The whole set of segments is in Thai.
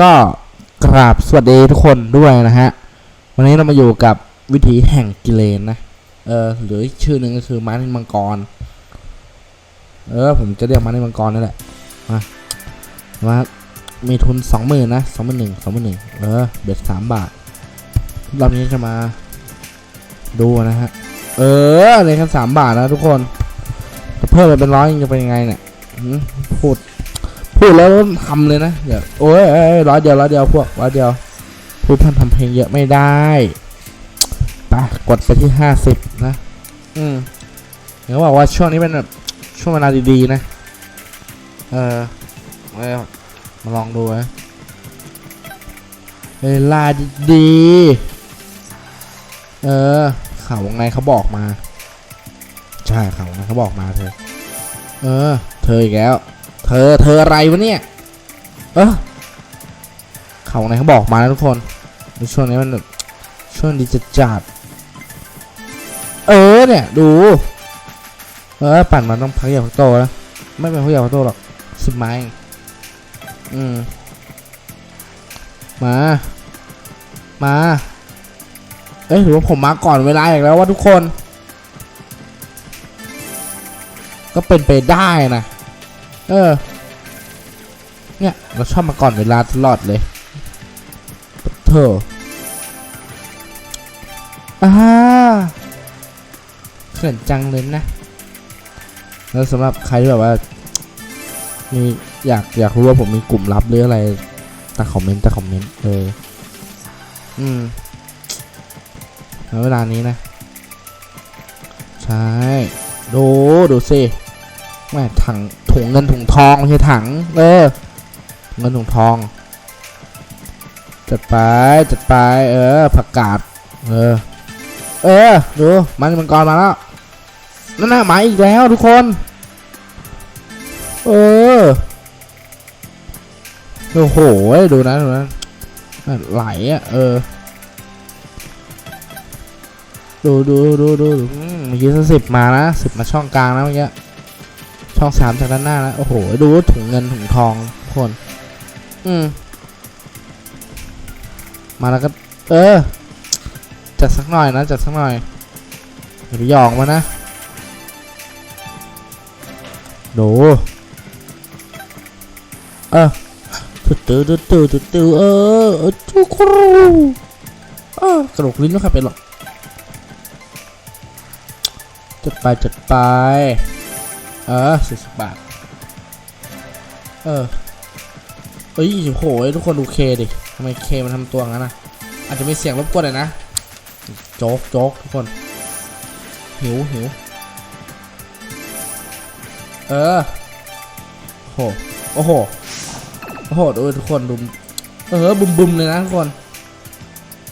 ก็กราบสวัสดีทุกคนด้วยนะฮะ วันนี้เรามาอยู่กับวิถีแห่งกิเลนนะ เออหรือชื่อหนึ่งก็คือม้านินมังกร เออ ผมจะเรียกม้านินมังกรนั่นแหละ มา มา มีทุนสองหมื่นนะสองหมื่นหนึ่งสองหมื่นหนึ่งเออ เบ็ดสามบาท รอบนี้จะมาดูนะฮะ เออเลยแค่สามบาทนะทุกคน เพิ่มไปเป็นร้อยยังจะเป็นยังไงเนี่ยพูด พูดแล้วทำเลยนะเดี๋ยวโอ้ยเอ้ยร้อยเดียวร้อยเดียวพวกร้อยเดียวพูดพันทำเพลงเยอะไม่ได้ไปกดไปที่ห้าสิบนะ อืมเห็นเขาบอกว่าช่วงนี้เป็นแบบช่วงเวลาดีๆนะ เออเอามาลองดูนะเวลาดีๆเออข่าววงในเขาบอกมา ใช่ข่าววงในเขาบอกมาเธอ เออ เธออีกแล้ว เธอเธออะไรวะเนี่ย เออเขาไหนเขาบอกมาแล้วทุกคนช่วงนี้มันช่วงดีจัดจัดเออเนี่ยดู เออปั่นมันต้องพักใหญ่พักโตนะไม่เป็นพักใหญ่พักโตหรอกสิบไม้องอืมมา มา เอ้ยหรือว่าผมมาก่อนเวลาอีกแล้วว่าทุกคน ก็เป็นไปได้นะ เออ เนี่ย เราชอบมาก่อนเวลาตลอดเลยเธออ่าเขินจังเลยนะ แล้วสำหรับใครที่แบบว่า มีอยากอยากรู้ว่าผมมีกลุ่มลับหรืออะไรตาคอมเมนต์ตาคอมเมนต์เออ อืมแล้วเวลานี้นะ ใช่ ดู ดูสิแม่ถัง ถุงเงินถุงทองไม่ใช่ถัง เออเงินถุงทอง จัดไป จัดไป เออ ผักกาด เออ เออ ดู มันมังกรมาแล้ว นั่นน่ะหมาอีกแล้วทุกคน เออ โอ้โห ดูนะดูนะนั่นไหลอะ เออ ดูดูดูดูเมื่อกี้สิบมานะสิบมาช่องกลางนะเมื่อกี้ ช่องสามจากด้านหน้านะโอ้โห ดูถุงเงินถุงทองทุกคน อืม มาแล้วก็ เออ จัดสักหน่อยนะ จัดสักหน่อยอย่าไปหยองมานะดูเออตุ๊ดตุ๊ดตุ๊ดตุ๊ดตุ๊ดเออเออทุกคนเออกระโดดลิ้นไม่ค่อยเป็นหรอกจัดไปจัดไป เออสี่สิบบาท เออเฮ้ยโอ้โหทุกคนดูเคดิทำไมเคมันทำตัวงั้นนะอาจจะมีเสียงรบกวนหน่อยนะ โจ๊กโจ๊กทุกคน หิวหิวเออโหโอ้โห โอ้โหดูทุกคนดูเออบุมบุมเลยนะทุกคน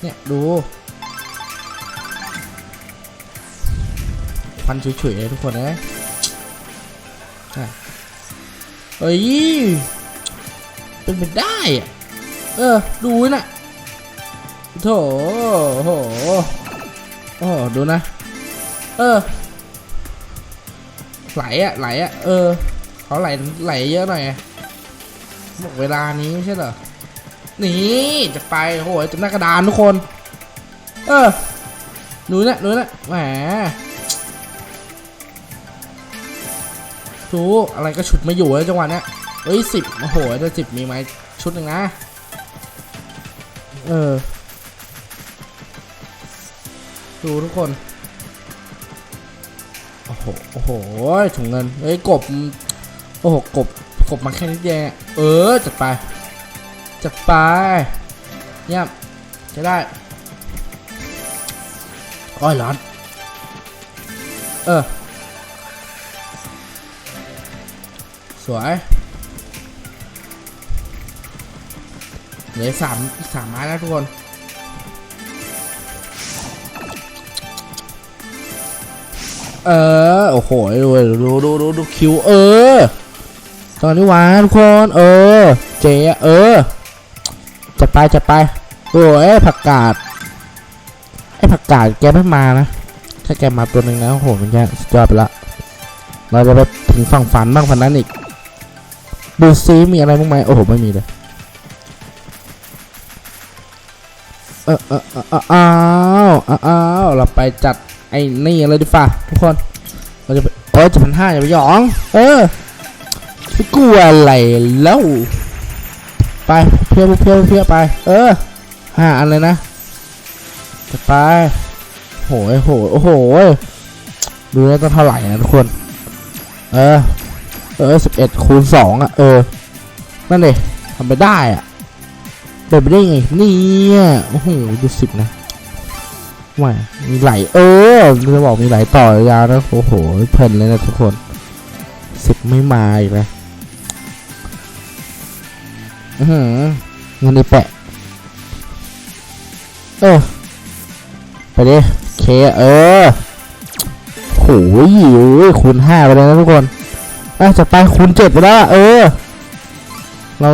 เนี่ยดูฟันเฉยๆเลยทุกคนนะอะ เฮ้ย เป็นไปได้อะเออ ดูนะโถโอ้โหโอ้โหดูนะ เออ ไหลอะไหลอะเออ เขาไหลไหลเยอะหน่อยบอกเวลานี้ไม่ใช่เหรอ นี่จะไปโอ้โหจำหน้ากระดานทุกคน เออหนูนะหนูนะแหม ดูอะไรก็ฉุดไม่อยู่เลยจังหวะเนี้ยเอ้ยสิบโอ้โหจะสิบมีไหมชุดหนึ่งนะ เออ ดูทุกคน โอ้โห โอ้โห ถุงเงินเฮ้ย กบ โอ้โห กบ กบมาแค่นิดเดียวเออ จัดไป จัดไปเยี่ยมจะได้อ้ยร้อน เออ สวยเหลือสามสามไม้แล้วทุกคนเออ โอ้โห ดูดูดูดูดูคิว เออ ตอนนี้วานทุกคน เออ เจ๊เออ จะไปจะไป โอ้ยผักกาด ไอ้ผักกาดแกไม่มานะ ถ้าแกมาตัวหนึ่งนะโอ้โห มันจะสุดยอดไปละ เราจะไปถึงฝั่งฝันบ้างฝันนั้นอีก ดูซิมีอะไรบ้างไหมโอ้โห ไม่มีเลย เออเออเอออ้าวอ้าวเราไปจัดไอ้นี่เลยดีฝ่าทุกคน เราจะไปโอ้ยจะพันห้าอย่าไปหยอง เออไปกลัวอะไรแล้ว ไปเพี้ยเพี้ยเพี้ยไป เออห้าอันเลยนะจะไปโหยโหยโอ้โหดูแล้วต้องเท่าไหร่นะทุกคน เออ เออสิบเอ็ดคูณสองอะ เออ นั่นเลยทำไปได้อะเป็นไปได้ไงเนี่ยโอ้โหดูสิบนะว่ามีไหลเออจะบอกมีไหลต่อยาวนะโอ้โหเพลินเลยนะทุกคนสิบไม่มาอีกนะอือหือเงินในแปะ เออ ไปดิเคเออโหยคูณห้าไปเลยนะทุกคน อะจะไปคูณเจ็ดไปแล้วเออ เรา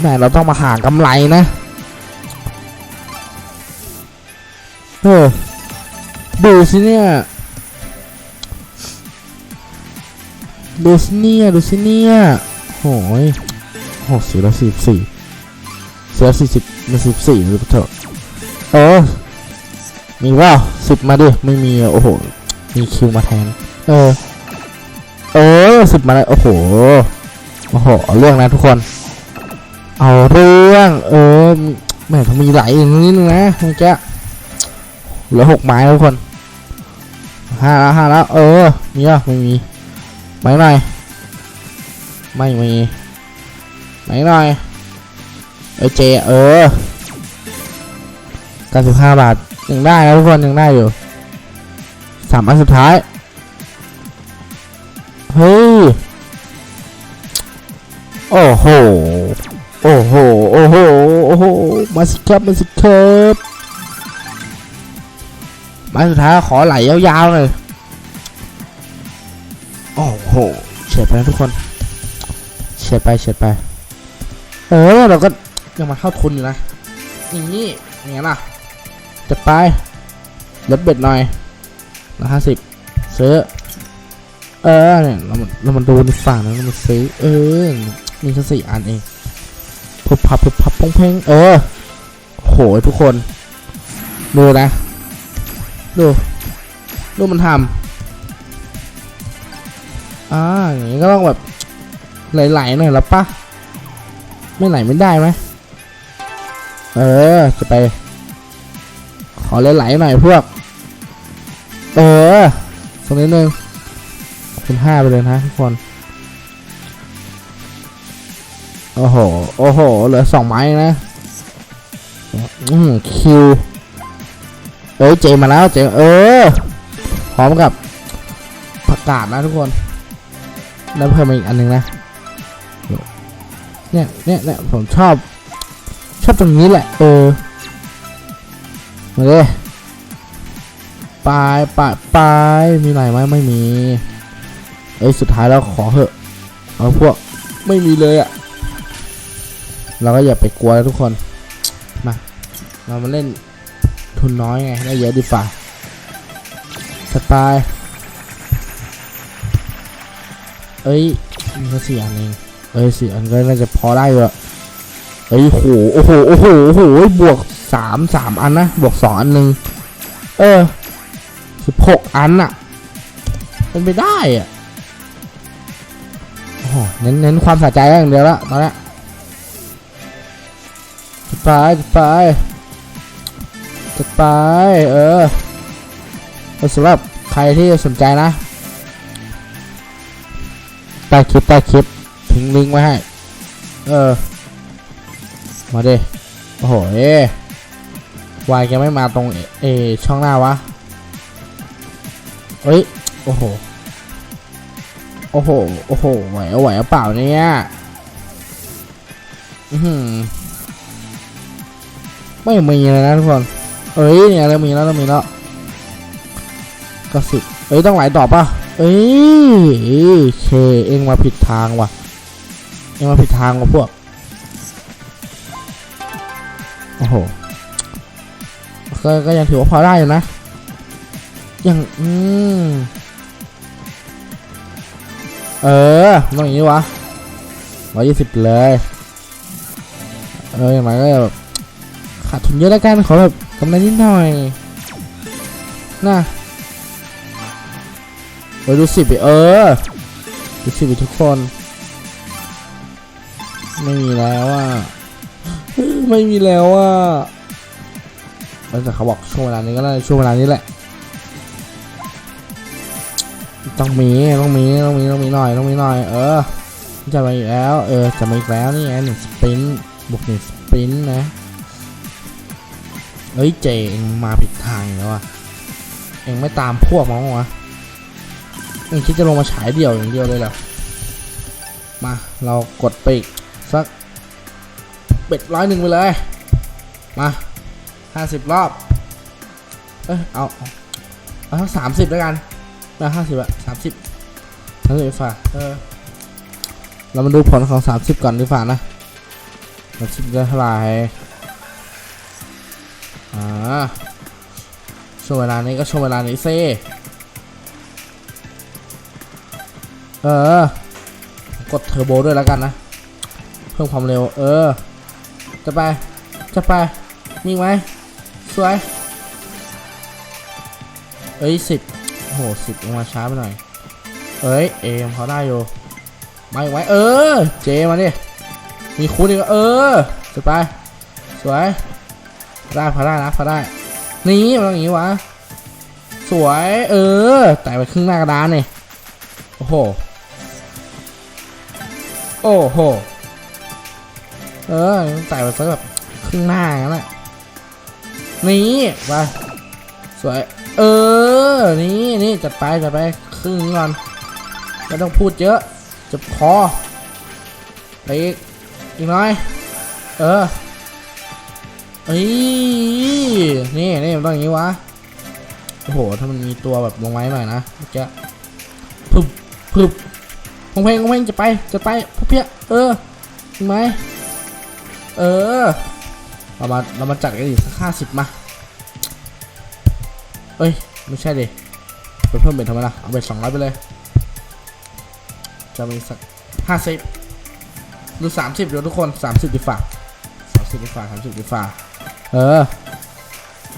แหมเราต้องมาหากำไรนะเออดูสิเนี่ยดูสิเนี่ยดูสิเนี่ยโหยโหสี่ละสี่สี่เสียสี่สิบมาสิบสี่หรือเปล่าเออ มีว่าสิบมาดิ ไม่มี โอ้โห มีคิวมาแทน เออ เออสิบมาเลยโอ้โหโอ้โหเรื่องนะทุกคน เอาเรื่องเออแม่ทำมีไหลอย่างนี้นึงนะเมื่อกี้เหลือหกไม้ทุกคนห้าแล้วห้าแล้วเออมีอะไม่มีไหมหน่อยไม่มีไหนหน่อยเออเจเออก้าสิบห้าบาทยังได้นะทุกคนยังได้อยู่สามอันสุดท้าย เฮ้ย โอ้โห โอ้โห โอ้โห โอ้โห มาสิครับ มาสิครับมาสุดท้ายขอไหลยาวๆเลย โอ้โหเฉียดไปทุกคนเฉียดไปเฉียดไป เออ เราก็ยังมาเข้าทุนอยู่นะอย่างนี้อย่างนี้นะจะไปลดเบ็ดหน่อยละห้าสิบซื้อ เออเนี่ยเรามาเรามาดูในฝั่งนั้นเรามาซื้อ เออ มีแค่สี่อันเองพุบพับพุบพับพงเพงเออ โหยทุกคน ดูนะ ดู ดูมันทำอ่าอย่างนี้ก็ต้องแบบไหลๆหน่อยละปะไม่ไหลไม่ได้ไหมเออ จะไป ขอไหลๆหน่อยพวก เออสักนิดนึง คุณห้าไปเลยนะทุกคน โอ้โห โอ้โห เหลือสองไม้นะ อืมคิว เอ้ย เจมาแล้ว เจ เออ พร้อมกับประกาศนะทุกคน แล้วเพิ่มมาอีกอันหนึงนะ เนี่ยเนี่ยเนี่ยผมชอบ ชอบตรงนี้แหละ เออมาเลยปลายปลายปลายมีไหนไหมไม่มี เอ้ยสุดท้ายแล้วขอเหอะเอาพวกไม่มีเลยอะเราก็อย่าไปกลัวแล้วทุกคน มา เรามาเล่นทุนน้อยไงได้เยอะดีฝ่าสปายเอ้ยมีแค่สี่อันเองเอ้ยสี่อันก็น่าจะพอได้อยู่อะเอ้ยโหโอ้โหโอ้โหโอ้โหบวกสามสามอันนะบวกสองอันหนึ่งเออสิบหกอันอะเป็นไปได้อะ เน้นเน้นความสะใจอย่างเดียวละตอนนี้ยจะไปจะไปจะไปเออแล้วสำหรับใครที่สนใจนะใต้คลิปใต้คลิปทิ้งลิงก์ไว้ให้ เออ มาดิโอ้โหเอ๊วายแกไม่มาตรงเอเอช่องหน้าวะ เฮ้ย โอ้โห โอ้โห โอ้โห ไหวเอาไหวเอาเปล่าเนี่ยอือหือไม่มีเลยนะทุกคน เอ้ยเนี่ยเรามีแล้วเรามีแล้วก็สิบเอ้ยต้องไหลต่อป่ะ เอ้ยเคเองมาผิดทางว่ะ เองมาผิดทางว่ะพวก โอ้โห ก็ก็ยังถือว่าพอได้อยู่นะ ยัง อืม เออต้องอย่างนี้วะร้อยยี่สิบเลย เอออย่างไรก็แบบขาดทุนเยอะแล้วกันขอแบบกำไรนิดหน่อยน่ะไปดูสิบไปเออดูสิบไปทุกคน ไม่มีแล้วอะไม่มีแล้วอะแต่เขาบอกช่วงเวลานี้ก็ได้ช่วงเวลานี้แหละ ต้องมีต้องมีต้องมีต้องมีหน่อยต้องมีหน่อย เออ จะมาอีกแล้ว เออ จะมาอีกแล้วนี่ไงหนึ่งสปรินต์บวกหนึ่งสปรินต์นะเฮ้ยเจเองมาผิดทางแล้วอะเองไม่ตามพวกมั้งวะเองคิดจะลงมาฉายเดี่ยวอย่างเดียวเลยเหรอมาเรากดไปอีกสักเบ็ดร้อยหนึ่งไปเลย มาห้าสิบรอบ เอ้ยเอเอาเอาสักสามสิบแล้วกัน มาห้าสิบอะสามสิบสามสิบดีกว่าเออเรามาดูผลของ30ก่อนดีกว่านะสามสิบได้เท่าไหร่อ่าช่วงเวลานี้ก็ช่วงเวลานี้เซเออ กดเทอร์โบด้วยแล้วกันนะ เพิ่มความเร็ว เออ จะไป จะไปมีไหมสวย เอ้ยสิบ หสิบยังมาช้าไปหน่อย เอ้ย เอ็มเขาได้อยู่มาอีกไหมเออ เจมาดิ มีคูณอีกเออจะไป สวย ได้พอได้นะพอได้ นี่มันต้องอย่างนี้วะ สวย เออ แต่ไปครึ่งหน้ากระดานเนี่ยโอ้โห โอ้โห เออแต่ไปสักแบบครึ่งหน้างั้นแหละนี่ไปสวย เออ นี่นี่จัดไปจัดไปครึ่งนี้ก่อนไม่ต้องพูดเยอะจะพอไปอีกอีกน้อย เออเอ้ยนี่นี่มันต้องอย่างนี้วะโอ้โหถ้ามันมีตัวแบบลงไม้หน่อยนะเมื่อกี้พึบพึบพงเพลงพงเพลงจะไปจะไปพวกเพี้ยเอออีกไหมเออเรามาเรามาจัดกันอีกสักห้าสิบมาเอ้ย ไม่ใช่ดิไปเพิ่มเบ็ดทำไมล่ะ เอาเบ็ดสองร้อยไปเลย จะมีสักห้าสิบหรือสามสิบเดี๋ยวทุกคนสามสิบดีฝ่าสามสิบดีฝ่าสามสิบดีฝ่าเออ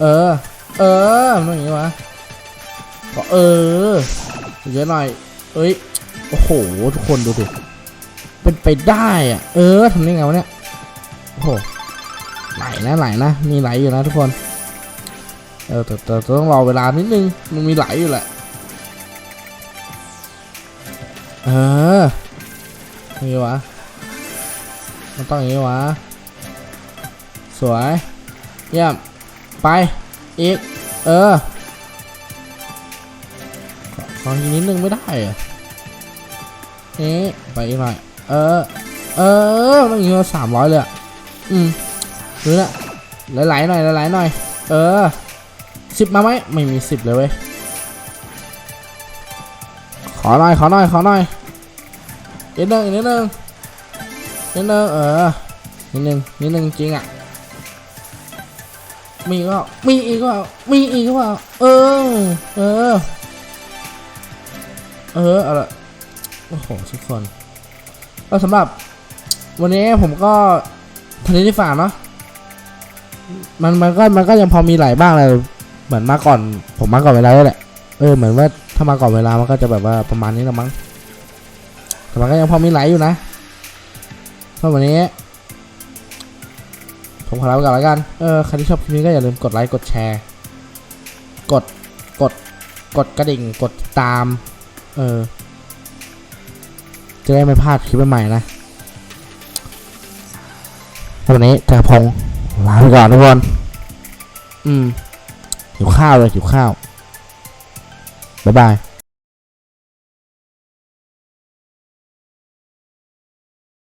เออ เออมันอย่างนี้วะก็เออ เยอะหน่อย เอ้ย โอ้โห ทุกคนดูดิ เป็นไปได้อะ เออทำได้ไงวะเนี่ย โอ้โหไหลนะไหลนะ มีไหลอยู่นะทุกคน เออแต่แต่ต้องรอเวลานิดนึง มันมีไหลอยู่แหละ เอองนี้วะ มันต้องอย่างนี้วะ สวย เยี่ยม ไป อีก เออขออีกนิดนึงไม่ได้เหรอะนี่ไปอีกหน่อย เออ เออมันอย่างนี้สามร้อยเลยอะอืมดูนะไหลๆหน่อยไหลๆหน่อย เออ สิบมาไหมไม่มีสิบเลยเว้ย ขอหน่อย ขอหน่อย ขอหน่อยนิดนึงนิดนึงนิดนึงเออนิดนึงนิดนึงจริงอะ มีก็มีอีกก็มีอีกก็เออ เออ เอออาละโอ้โหทุกคนก็สำหรับวันนี้ผมก็ทันทีที่ฝากเนาะมันมันก็มันก็ยังพอมีหลายบ้างเลย เหมือนมาก่อนผมมาก่อนเวลาแล้วแหละเออเหมือนว่าถ้ามาก่อนเวลามันก็จะแบบว่าประมาณนี้ละมั้งแต่มันก็ยังพอมีไหลอยู่นะเพราวันนี้ ผมขอลาไปก่อนแล้วกันเออใครที่ชอบคลิปนี้ก็อย่าลืมกดไลค์กดแชร์ กดกดกดกระดิ่งกดตาม เออจะได้ไม่พลาดคลิปใหม่ๆนะวันนี้จ่าพงลาไปก่อนทุกคน อืม หิวข้าวเลยหิวข้าวบ๊ายบาย